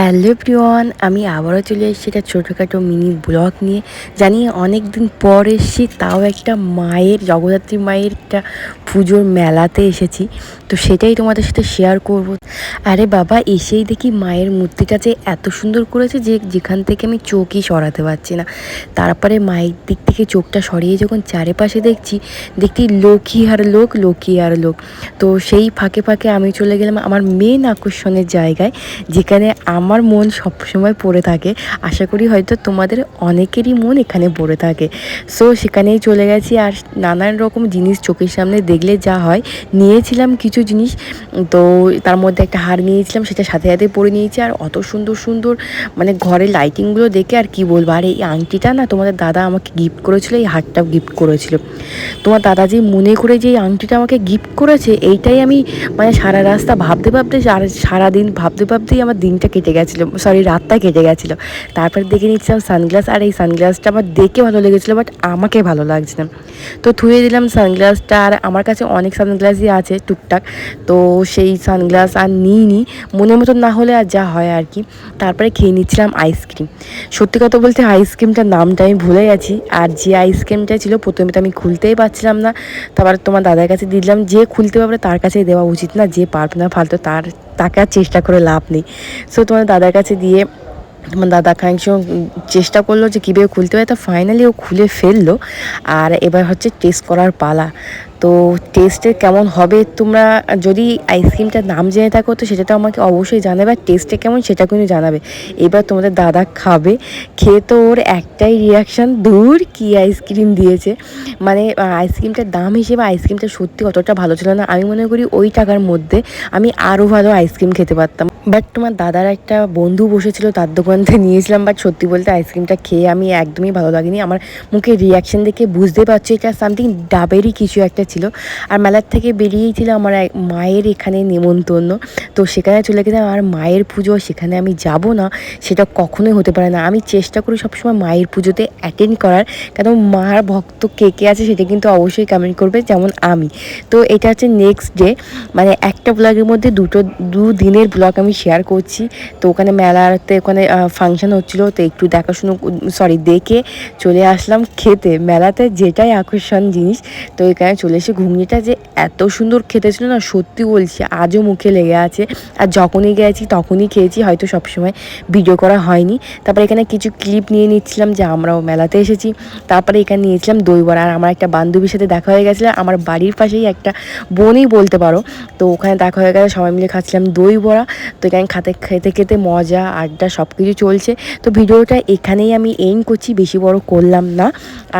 Hello প্রিয়ন আমি আবারও চলে এসেছি একটা ছোটোখাটো মিনি ব্লগ নিয়ে। জানি অনেক দিন পর এসেছি, তাও একটা মায়ের, জগদ্ধাত্রী মায়ের একটা পুজোর মেলাতে এসেছি। তো সেটাই তোমাদের সাথে শেয়ার করব। আরে বাবা, এসেই দেখি মায়ের মূর্তিটা যে এত সুন্দর করেছে যে যেখান থেকে আমি চোখই সরাতে পারছি না। তারপরে মায়ের দিক থেকে চোখটা সরিয়ে যখন চারিপাশে দেখছি, দেখি লোকই আর লোক লোকই আর লোক। তো সেই ফাঁকে ফাঁকে আমি চলে গেলাম আমার মেন আকর্ষণের জায়গায়, যেখানে আমার মন সবসময় পড়ে থাকে। আশা করি হয়তো তোমাদের অনেকেরই মন এখানে পড়ে থাকে। সো সেখানেই চলে গেছি আর নানান রকম জিনিস চোখের সামনে দেখলে যা হয়। নিয়েছিলাম কিছু জিনিস, তো তার মধ্যে একটা হার নিয়েছিলাম, সেটা সাথে সাথে পরে নিয়েছি। আর অত সুন্দর সুন্দর মানে ঘরের লাইটিংগুলো দেখে আর কি বলব? আর এই আংটিটা না, তোমাদের দাদা আমাকে গিফট করেছিল, এই হারটা গিফট করেছিল। তোমার দাদা যে মনে করে যে এই আংটিটা আমাকে গিফট করেছে, এইটাই আমি মানে সারা রাস্তা ভাবতে ভাবতে সারাদিন ভাবতে, ভাবতেই আমার দিনটা কেটে গেছিল সরি রাতটা কেটে গেছিল। তারপর দেখে নিচ্ছিলাম সানগ্লাস, আর এই সানগ্লাসটা আমার দেখে ভালো লেগেছিলো বাট আমাকে ভালো লাগছে না। তো ধুয়ে দিলাম সানগ্লাসটা, আর আমার কাছে অনেক সানগ্লাসই আছে টুকটাক, তো সেই সানগ্লাস আর নিইনি মনের মতন না হলে আর যা হয় আর কি। তারপরে খেয়ে নিচ্ছিলাম আইসক্রিম। সত্যি কথা বলতে আইসক্রিমটার নামটা আমি ভুলে গেছি, আর যে আইসক্রিমটা ছিল প্রথমে তো আমি খুলতেই পারছিলাম না। তারপর তোমার দাদার কাছে দিলাম, যে খুলতে পারবে তার কাছেই দেওয়া উচিত না, যে পারবে না ফালতু, তার তাকে আর চেষ্টা করে লাভ নেই। সো তোমার দাদার কাছে দিয়ে তোমার দাদা খানিক চেষ্টা করল যে কীভাবে খুলতে হয় তো ফাইনালি ও খুলে ফেলল। আর এবার হচ্ছে টেস্ট করার পালা। তো টেস্টে কেমন হবে? তোমরা যদি আইসক্রিমটার নাম জেনে থাকো, তো সেটা তো আমাকে অবশ্যই জানাবে। আর টেস্টে কেমন সেটা কিন্তু জানাবে। এবার তোমাদের দাদা খাবে। খেয়ে তো ওর একটাই রিয়াকশান দূর কি আইসক্রিম দিয়েছে। মানে আইসক্রিমটার দাম হিসেবে আইসক্রিমটা সত্যি অতটা ভালো ছিল না। আমি মনে করি ওই টাকার মধ্যে আমি আরও ভালো আইসক্রিম খেতে পারতাম। বাট তোমার দাদার একটা বন্ধু বসেছিল, তার দোকান থেকে নিয়েছিলাম। বাট সত্যি বলতে আইসক্রিমটা খেয়ে আমি একদমই ভালো লাগেনি। আমার মুখে রিয়াকশান দেখে বুঝতে পারছি, এটা সামথিং ডাবেরই কিছু একটা ছিল। আর মেলার থেকে বেরিয়েই ছিল আমার এক মায়ের এখানে নেমন্তন্ন। তো সেখানে চলে গেলাম। আর মায়ের পুজো সেখানে আমি যাব না, সেটা কখনোই হতে পারে না। আমি চেষ্টা করি সবসময় মায়ের পুজোতে অ্যাটেন্ড করার। কেন মার ভক্ত কে কে আছে সেটা কিন্তু অবশ্যই কমেন্ট করবে, যেমন আমি। তো এটা হচ্ছে নেক্সট ডে মানে একটা ব্লগের মধ্যে দুটো, দু দিনের ব্লগ আমি শেয়ার করছি। তো ওখানে মেলাতে ওখানে ফাংশন হচ্ছিল। তো একটু দেখাশুনো সরি দেখে চলে আসলাম খেতে। মেলাতে যেটাই আকর্ষণ জিনিস, তো এখানে চলে এসে ঘুগনিটা যে এত সুন্দর খেতে ছিল না, সত্যি বলছি, আজও মুখে লেগে আছে। আর যখনই গেছি, তখনই খেয়েছি, হয়তো সবসময় ভিডিও করা হয়নি। তারপরে এখানে কিছু ক্লিপ নিয়ে নিচ্ছিলাম যে আমরাও মেলাতে এসেছি। তারপরে এখানে নিয়েছিলাম দই বড়া আর আমার একটা বান্ধবীর সাথে দেখা হয়ে গেছিল, আমার বাড়ির পাশেই একটা বোনই বলতে পারো। তো ওখানে দেখা হয়ে গেছে সবাই মিলে খাচ্ছিলাম দই বড়া তো এখানে খাতে, খেতে খেতে মজা, আড্ডা সব কিছু চলছে। তো ভিডিওটা এখানেই আমি এইম করছি, বেশি বড় করলাম না।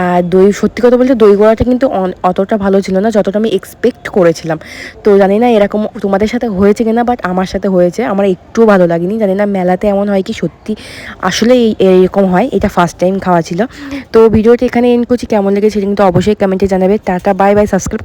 আর দই, সত্যি কথা বলতে দই বড়াটা কিন্তু অতটা ভালো ছিল না, যতটা আমি এক্সপেক্ট করেছিলাম। তো জানি না এরকম তোমাদের সাথে হয়েছে কিনা বাট আমার সাথে হয়েছে। আমার একটুও ভালো লাগেনি। জানি না মেলাতে এমন হয় কি সত্যি আসলে এরকম হয়। এটা ফার্স্ট টাইম খাওয়া ছিল। তো ভিডিওটি এখানে এন্ড করছি। কেমন লেগেছে কিন্তু অবশ্যই কমেন্টে জানাবে। Tata bye bye subscribe